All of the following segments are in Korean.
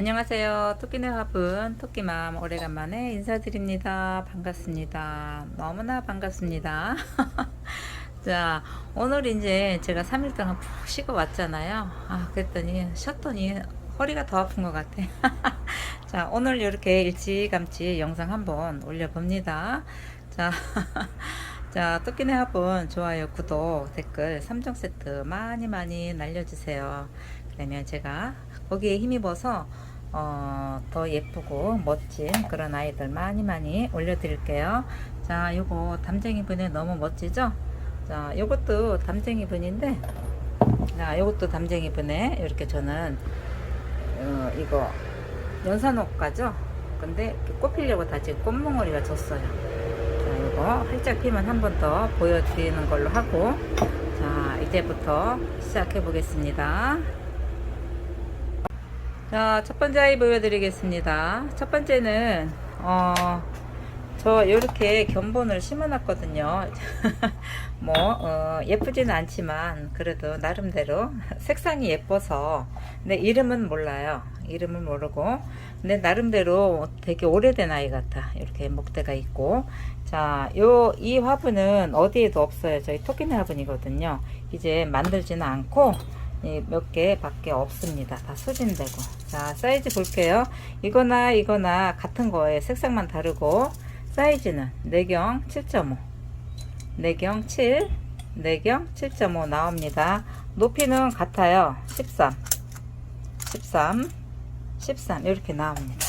안녕하세요. 토끼네 화분 토끼맘 오래간만에 인사드립니다. 반갑습니다. 너무나 반갑습니다. 자, 오늘 이제 제가 3일 동안 푹 쉬고 왔잖아요. 아, 그랬더니 쉬었더니 허리가 더 아픈 것 같아. 자, 오늘 이렇게 일찌감치 영상 한번 올려봅니다. 자, 자, 토끼네 화분 좋아요, 구독, 댓글 3종 세트 많이 많이 날려주세요. 그러면 제가 거기에 힘입어서 어, 더 예쁘고 멋진 그런 아이들 많이 많이 올려드릴게요. 자, 요거 담쟁이 분에 너무 멋지죠? 자, 요것도 담쟁이 분인데, 자, 요것도 담쟁이 분에 이렇게 저는 어, 이거 연산옥가죠? 근데 이렇게 꽃 피려고 다 지금 꽃몽어리가 졌어요. 자, 이거 활짝 피면 한 번 더 보여드리는 걸로 하고, 자, 이제부터 시작해 보겠습니다. 자, 첫 번째 아이 보여드리겠습니다. 첫 번째는, 어, 저 이렇게 견본을 심어놨거든요. 뭐, 어, 예쁘지는 않지만, 그래도 나름대로 색상이 예뻐서, 근데 이름은 몰라요. 이름을 모르고, 근데 나름대로 되게 오래된 아이 같아. 이렇게 목대가 있고. 자, 요, 이 화분은 어디에도 없어요. 저희 토끼네 화분이거든요. 이제 만들지는 않고, 몇 개 밖에 없습니다. 다 수진되고. 자, 사이즈 볼게요. 이거나 이거나 같은 거에 색상만 다르고, 사이즈는 내경 7.5, 내경 7, 내경 7.5 나옵니다. 높이는 같아요. 13, 13, 13 이렇게 나옵니다.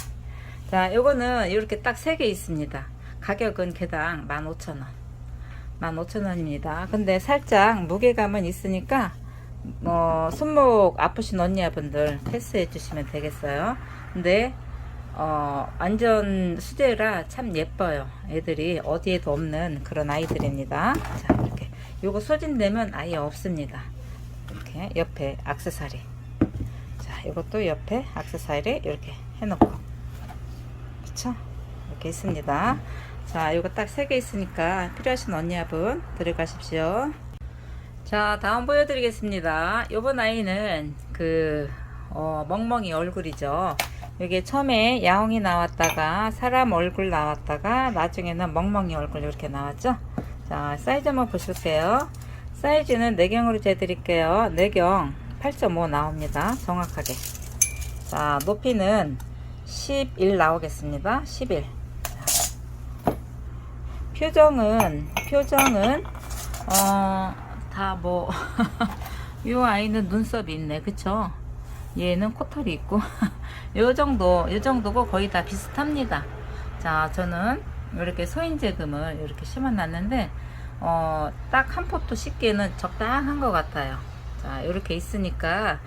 자, 요거는 이렇게 딱 3개 있습니다. 가격은 개당 15,000원. 15,000원입니다. 근데 살짝 무게감은 있으니까 어, 손목 아프신 언니분들 패스해 주시면 되겠어요. 근데 어, 완전 수제라 참 예뻐요. 애들이 어디에도 없는 그런 아이들입니다. 자, 이렇게 요거 소진되면 아예 없습니다. 이렇게 옆에 악세사리. 자, 이것도 옆에 악세사리 이렇게 해놓고. 그쵸? 이렇게 있습니다. 자, 요거 딱 세 개 있으니까 필요하신 언니분 들어가십시오. 자, 다음 보여드리겠습니다. 요번 아이는 그, 어, 멍멍이 얼굴이죠. 여기 처음에 야옹이 나왔다가 사람 얼굴 나왔다가 나중에는 멍멍이 얼굴 이렇게 나왔죠. 자, 사이즈 한번 보실게요. 사이즈는 내경으로 재드릴게요. 내경 8.5 나옵니다. 정확하게. 자, 높이는 11 나오겠습니다. 11. 자, 표정은, 표정은, 어, 다 뭐, 요 아이는 눈썹이 있네. 그쵸? 얘는 코털이 있고, 요 정도, 요 정도고 거의 다 비슷합니다. 자, 저는 이렇게 소인제금을 이렇게 심어 놨는데, 어, 딱 한 포트 씻기에는 적당한 것 같아요. 자, 이렇게 있으니까,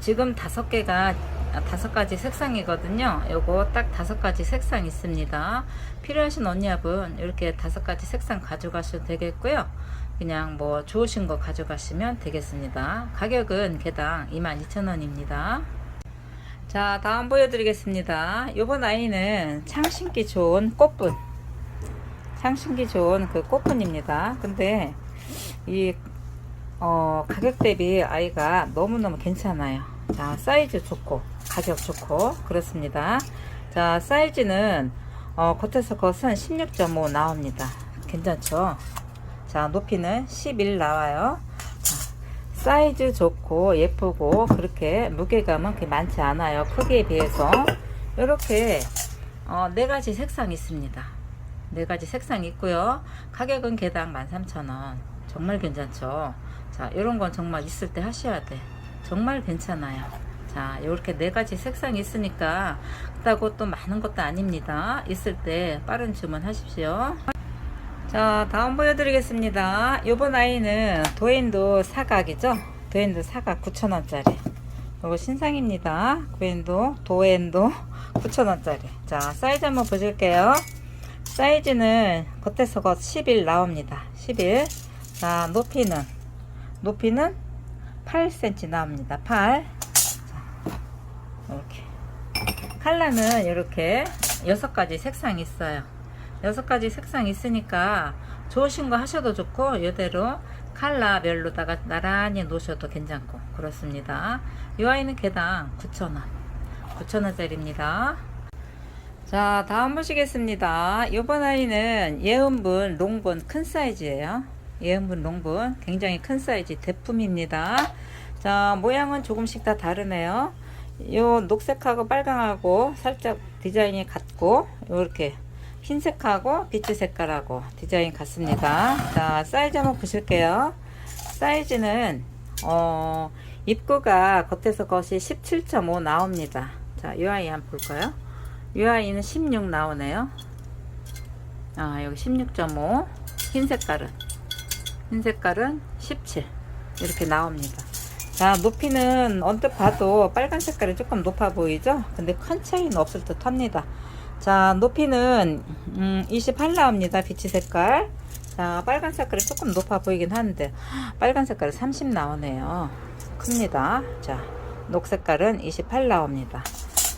지금 다섯 개가, 아, 다섯 가지 색상이거든요. 요거 딱 다섯 가지 색상 있습니다. 필요하신 언니분, 이렇게 다섯 가지 색상 가져가셔도 되겠고요. 그냥 뭐 좋으신 거 가져가시면 되겠습니다. 가격은 개당 22,000원입니다. 자, 다음 보여드리겠습니다. 요번 아이는 창신기 좋은 꽃분. 창신기 좋은 그 꽃분입니다. 근데 이 어, 가격 대비 아이가 너무너무 괜찮아요. 자, 사이즈 좋고, 가격 좋고, 그렇습니다. 자, 사이즈는, 어, 겉에서 겉은 16.5 나옵니다. 괜찮죠? 자, 높이는 11 나와요. 자, 사이즈 좋고, 예쁘고, 그렇게 무게감은 그렇게 많지 않아요. 크기에 비해서. 이렇게, 어, 네 가지 색상 있습니다. 네 가지 색상 있고요. 가격은 개당 13,000원. 정말 괜찮죠? 자, 이런 건 정말 있을 때 하셔야 돼. 정말 괜찮아요. 자, 이렇게 네 가지 색상이 있으니까 그렇다고 또 많은 것도 아닙니다. 있을 때 빠른 주문 하십시오. 자, 다음 보여드리겠습니다. 요번 아이는 도엔도 사각이죠? 도엔도 사각 9,000원짜리. 요거 신상입니다. 도엔도, 도엔도 9,000원짜리. 자, 사이즈 한번 보실게요. 사이즈는 겉에서 겉11 나옵니다. 11. 자, 높이는, 높이는 8cm 나옵니다. 8. 자, 이렇게. 컬러는 이렇게 6가지 색상이 있어요. 여섯 가지 색상 있으니까 좋으신 거 하셔도 좋고 이대로 컬러별로다가 나란히 놓으셔도 괜찮고 그렇습니다. 이 아이는 개당 9,000원. 9,000원짜리입니다. 자, 다음 보시겠습니다. 이번 아이는 예은분 롱분 큰 사이즈예요. 예은분 롱분 굉장히 큰 사이즈 대품입니다. 자, 모양은 조금씩 다 다르네요. 요 녹색하고 빨강하고 살짝 디자인이 같고 요렇게 흰색하고 비트 색깔하고 디자인 같습니다. 자, 사이즈 한번 보실게요. 사이즈는 어, 입구가 겉에서 겉이 17.5 나옵니다. 자, 이 아이 한번 볼까요? 이 아이는 16 나오네요. 아, 여기 16.5. 흰 색깔은. 흰 색깔은 17. 이렇게 나옵니다. 자, 높이는 언뜻 봐도 빨간 색깔이 조금 높아 보이죠? 근데 큰 차이는 없을 듯 합니다. 자, 높이는, 음, 28 나옵니다. 비치 색깔. 자, 빨간 색깔이 조금 높아 보이긴 하는데, 빨간 색깔이 30 나오네요. 큽니다. 자, 녹색깔은 28 나옵니다.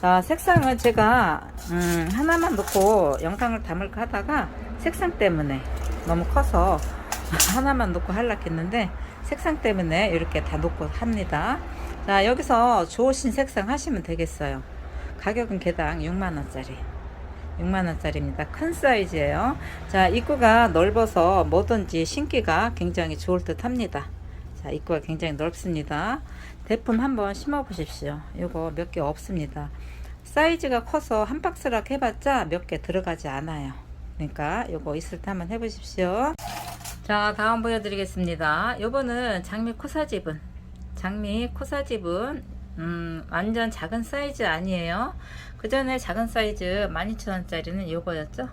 자, 색상은 제가 음, 하나만 놓고 영상을 담을까 하다가 색상 때문에 너무 커서 하나만 놓고 하려고 했는데 색상 때문에 이렇게 다 놓고 합니다. 자, 여기서 좋으신 색상 하시면 되겠어요. 가격은 개당 6만원짜리. 6만원짜리입니다. 큰 사이즈예요. 자, 입구가 넓어서 뭐든지 신기가 굉장히 좋을 듯 합니다. 자, 입구가 굉장히 넓습니다. 대품 한번 심어 보십시오. 이거 몇 개 없습니다. 사이즈가 커서 한 박스락 해봤자 몇 개 들어가지 않아요. 그러니까 이거 있을 때 한번 해보십시오. 자, 다음 보여드리겠습니다. 요거는 장미 코사집은 장미 코사집은 음, 완전 작은 사이즈 아니에요. 그 전에 작은 사이즈 12,000원짜리는 요거였죠.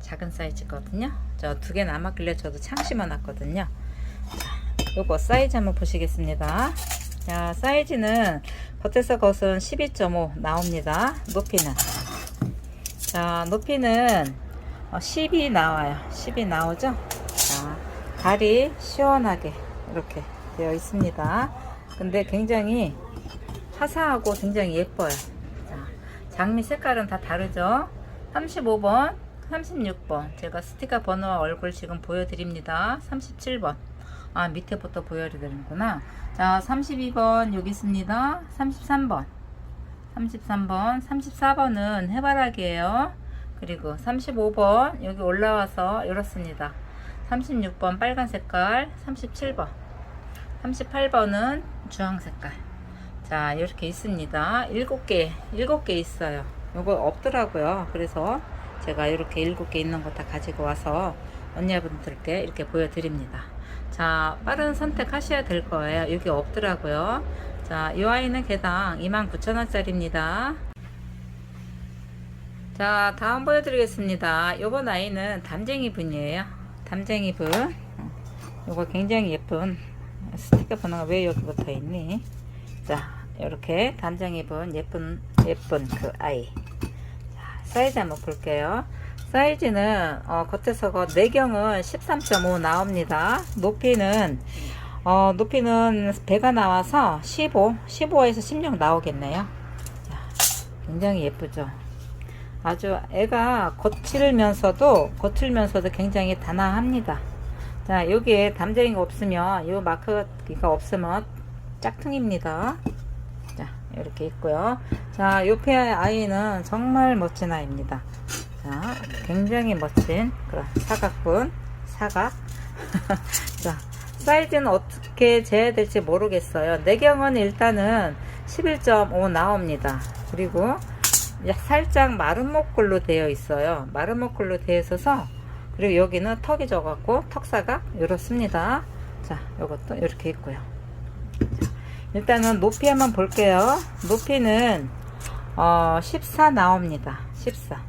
작은 사이즈거든요. 저 두 개 남았길래 저도 창 심어놨거든요. 요거 사이즈 한번 보시겠습니다. 자, 사이즈는 겉에서 겉은 12.5 나옵니다. 높이는. 자, 높이는 10이 나와요. 10이 나오죠? 자, 발이 시원하게 이렇게 되어 있습니다. 근데 굉장히 화사하고 굉장히 예뻐요. 자, 장미 색깔은 다 다르죠? 35번, 36번. 제가 스티커 번호와 얼굴 지금 보여드립니다. 37번. 아, 밑에부터 보여드리는구나. 자, 32번 여기 있습니다. 33번. 33번, 34번은 해바라기예요. 그리고 35번 여기 올라와서 이렇습니다. 36번 빨간 색깔, 37번. 38번은 주황 색깔. 자, 이렇게 있습니다. 7개, 7개 있어요. 요거 없더라고요. 그래서 제가 이렇게 7개 있는 거 다 가지고 와서 언니분들께 이렇게 보여드립니다. 자, 빠른 선택하셔야 될 거예요. 여기 없더라고요. 자, 이 아이는 개당 29,000원짜리입니다. 자, 다음 보여드리겠습니다. 요번 아이는 담쟁이 분이에요. 담쟁이 분. 요거 굉장히 예쁜 스티커 번호가 왜 여기 붙어 있니? 자, 이렇게 담쟁이 분 예쁜 예쁜 그 아이. 자, 사이즈 한번 볼게요. 사이즈는 어, 겉에서 겉 내경은 13.5 나옵니다. 높이는 어, 높이는 배가 나와서 15, 15에서 16 나오겠네요. 자, 굉장히 예쁘죠. 아주 애가 거칠면서도 거칠면서도 굉장히 단아합니다. 자, 여기에 담쟁이가 없으면 이 마크가 없으면 짝퉁입니다. 자, 이렇게 있고요. 자, 옆에 아이는 정말 멋진 아이입니다. 자, 굉장히 멋진 그런 사각분, 사각. 자, 사이즈는 어떻게 재야 될지 모르겠어요. 내경은 일단은 11.5 나옵니다. 그리고 살짝 마른 목걸로 되어 있어요. 마른 목걸로 되어 있어서 그리고 여기는 턱이 져갖고 턱사각 이렇습니다. 자, 이것도 이렇게 있고요. 자, 일단은 높이 한번 볼게요. 높이는 어, 14 나옵니다. 14.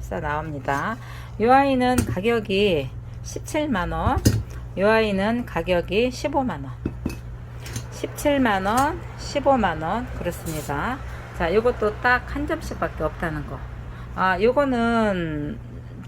14 나옵니다. 이 아이는 가격이 17만원. 이 아이는 가격이 15만원. 17만원, 15만원. 그렇습니다. 자, 요것도 딱 한 점씩 밖에 없다는 거. 아, 요거는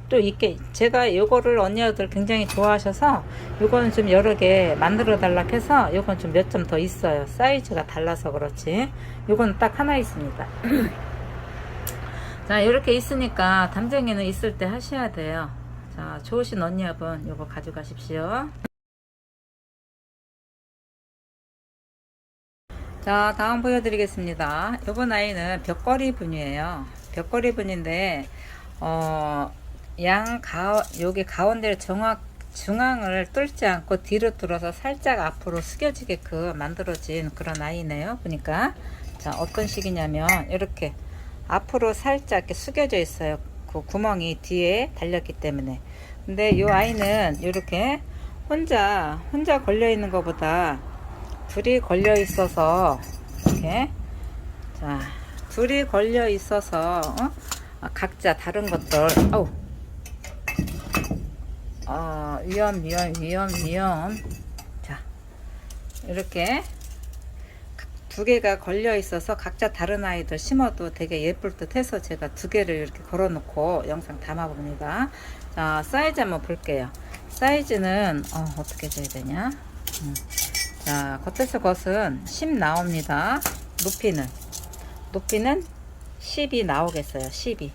또 있게, 제가 요거를 언니들 굉장히 좋아하셔서 요거는 좀 여러 개 만들어 달라 해서 요건 좀 몇 점 더 있어요. 사이즈가 달라서 그렇지. 요거는 딱 하나 있습니다. 자, 이렇게 있으니까 담쟁이는 있을 때 하셔야 돼요. 자, 좋으신 언니분 요거 가져가십시오. 자, 다음 보여드리겠습니다. 이번 아이는 벽걸이 분이에요. 벽걸이 분인데, 어, 양 가, 여기 가운데를 정확, 중앙을 뚫지 않고 뒤로 뚫어서 살짝 앞으로 숙여지게끔 만들어진 그런 아이네요. 보니까. 자, 어떤 식이냐면, 이렇게 앞으로 살짝 이렇게 숙여져 있어요. 그 구멍이 뒤에 달렸기 때문에. 근데 이 아이는 이렇게 혼자, 혼자 걸려 있는 것보다 둘이 걸려 있어서 이렇게 자 둘이 걸려 있어서 어? 아, 각자 다른 것들 아우 어, 위험 위험 위험 위험 자 이렇게 두 개가 걸려 있어서 각자 다른 아이들 심어도 되게 예쁠 듯 해서 제가 두 개를 이렇게 걸어 놓고 영상 담아 봅니다 자 사이즈 한번 볼게요 사이즈는 어, 어떻게 줘야 되냐 음. 자, 겉에서 겉은 10 나옵니다. 높이는 높이는 10이 나오겠어요. 10이.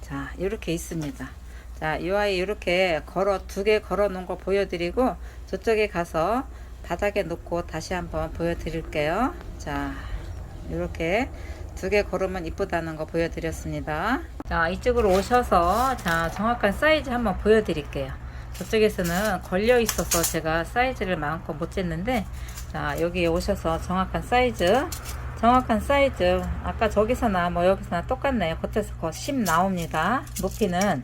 자, 이렇게 있습니다. 자, 이 아이 이렇게 걸어 두 개 걸어 놓은 거 보여드리고 저쪽에 가서 바닥에 놓고 다시 한번 보여드릴게요. 자, 이렇게 두 개 걸으면 이쁘다는 거 보여드렸습니다. 자, 이쪽으로 오셔서 자 정확한 사이즈 한번 보여드릴게요. 저쪽에서는 걸려 있어서 제가 사이즈를 마음껏 못 쟀는데 자 여기 오셔서 정확한 사이즈 정확한 사이즈 아까 저기서나 뭐 여기서나 똑같네요 겉에서 거10 나옵니다 높이는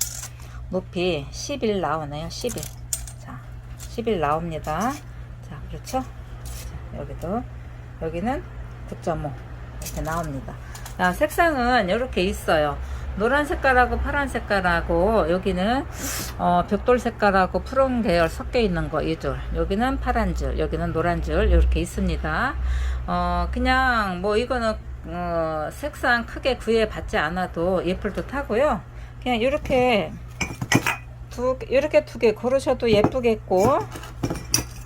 높이 11 나오네요? 11 자, 11 나옵니다. 자 그렇죠? 자, 여기도. 여기는 9.5 이렇게 나옵니다. 자, 색상은 이렇게 있어요. 노란 색깔하고 파란 색깔하고 여기는 어, 벽돌 색깔하고 푸른 계열 섞여 있는 거 이 줄. 여기는 파란 줄 여기는 노란 줄 이렇게 있습니다. 어, 그냥 뭐 이거는 어, 색상 크게 구애 받지 않아도 예쁠 듯 하고요. 그냥 이렇게 두 이렇게 두 개 걸으셔도 예쁘겠고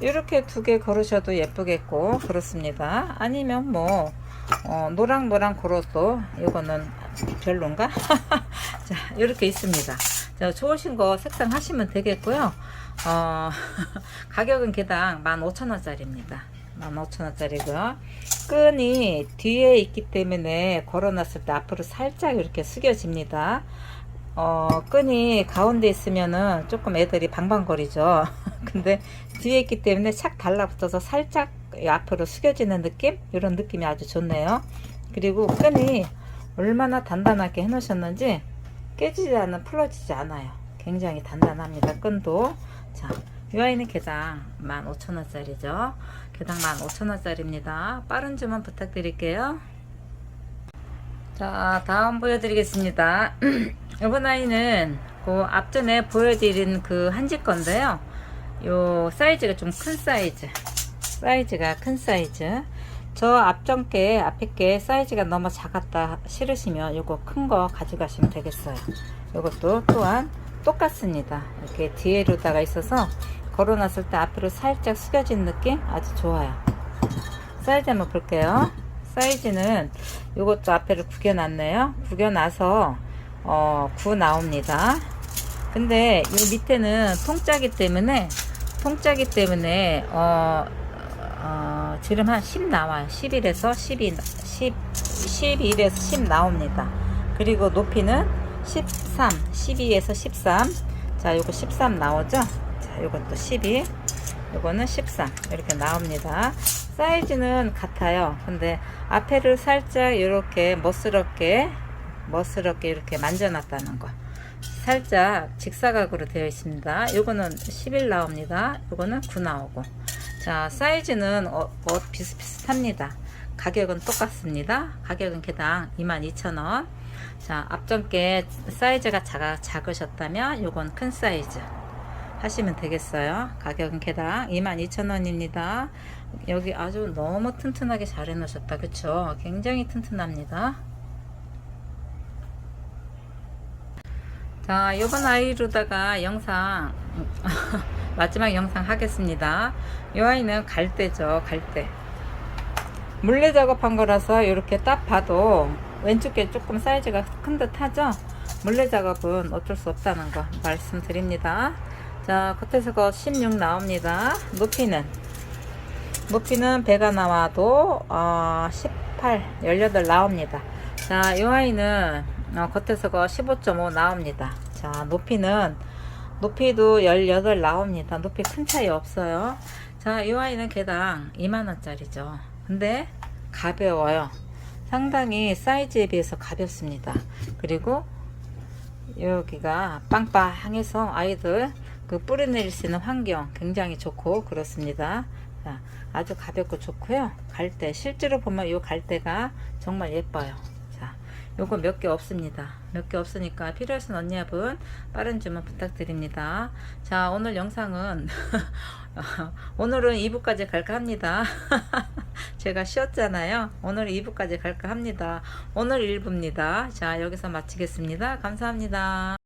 이렇게 두 개 걸으셔도 예쁘겠고 그렇습니다. 아니면 뭐 어, 노랑 노랑 걸어도 이거는 별론가? 자 이렇게 있습니다. 자, 좋으신 거 색상 하시면 되겠고요. 어, 가격은 개당 15,000원짜리입니다. 15,000원짜리고요. 끈이 뒤에 있기 때문에 걸어놨을 때 앞으로 살짝 이렇게 숙여집니다 어, 끈이 가운데 있으면은 조금 애들이 방방거리죠. 근데 뒤에 있기 때문에 착 달라붙어서 살짝 앞으로 숙여지는 느낌? 이런 느낌이 아주 좋네요. 그리고 끈이 얼마나 단단하게 해놓으셨는지 깨지지 않아, 풀어지지 않아요. 굉장히 단단합니다. 끈도. 자, 이 아이는 개당 15,000원짜리죠. 개당 15,000원짜리입니다. 빠른 주문 부탁드릴게요. 자, 다음 보여드리겠습니다. 이번 아이는 그 앞전에 보여드린 그 한지 건데요. 요 사이즈가 좀 큰 사이즈. 사이즈가 큰 사이즈. 저 앞전 게 앞에 게 사이즈가 너무 작았다 싫으시면 요거 큰 거 가져가시면 되겠어요. 요것도 또한 똑같습니다. 이렇게 뒤에로다가 있어서 걸어놨을 때 앞으로 살짝 숙여진 느낌 아주 좋아요. 사이즈 한번 볼게요. 사이즈는 요것도 앞에를 구겨놨네요. 구겨놔서 어, 9 나옵니다. 근데 이 밑에는 통짜기 때문에 통짜기 때문에 어, 어, 지름 한 10 나와요. 11에서 12, 10, 11에서 10 나옵니다. 그리고 높이는 13, 12에서 13. 자, 요거 13 나오죠? 자, 요것도 12. 요거는 13. 이렇게 나옵니다. 사이즈는 같아요. 근데 앞에를 살짝 이렇게 멋스럽게 멋스럽게 이렇게 만져놨다는 거. 살짝 직사각으로 되어 있습니다. 요거는 11 나옵니다. 요거는 9 나오고. 자, 사이즈는 어, 어, 비슷비슷합니다. 가격은 똑같습니다. 가격은 개당 22,000원. 자, 앞전께 사이즈가 작아, 작으셨다면 요건 큰 사이즈 하시면 되겠어요. 가격은 개당 22,000원입니다. 여기 아주 너무 튼튼하게 잘 해놓으셨다. 그쵸? 굉장히 튼튼합니다. 자, 이번 아이로다가 영상, 마지막 영상 하겠습니다. 이 아이는 갈대죠, 갈대. 물레 작업한 거라서 이렇게 딱 봐도 왼쪽 게 조금 사이즈가 큰 듯 하죠? 물레 작업은 어쩔 수 없다는 거 말씀드립니다. 자, 겉에서 거16 나옵니다. 높이는 높이는 배가 나와도 어, 18, 18 나옵니다. 자, 이 아이는 어, 겉에서가 15.5 나옵니다. 자, 높이는 높이도 18 나옵니다. 높이 큰 차이 없어요. 자, 이 아이는 개당 2만원짜리죠. 근데 가벼워요. 상당히 사이즈에 비해서 가볍습니다. 그리고 여기가 빵빵해서 아이들 그 뿌리 내릴 수 있는 환경 굉장히 좋고 그렇습니다. 자, 아주 가볍고 좋고요. 갈대 실제로 보면 이 갈대가 정말 예뻐요. 자, 요거 몇 개 없습니다. 몇 개 없으니까 필요하신 언니분 빠른 주문 부탁드립니다. 자, 오늘 영상은 오늘은 2부까지 갈까 합니다. 제가 쉬었잖아요. 오늘 2부까지 갈까 합니다. 오늘 1부입니다. 자, 여기서 마치겠습니다. 감사합니다.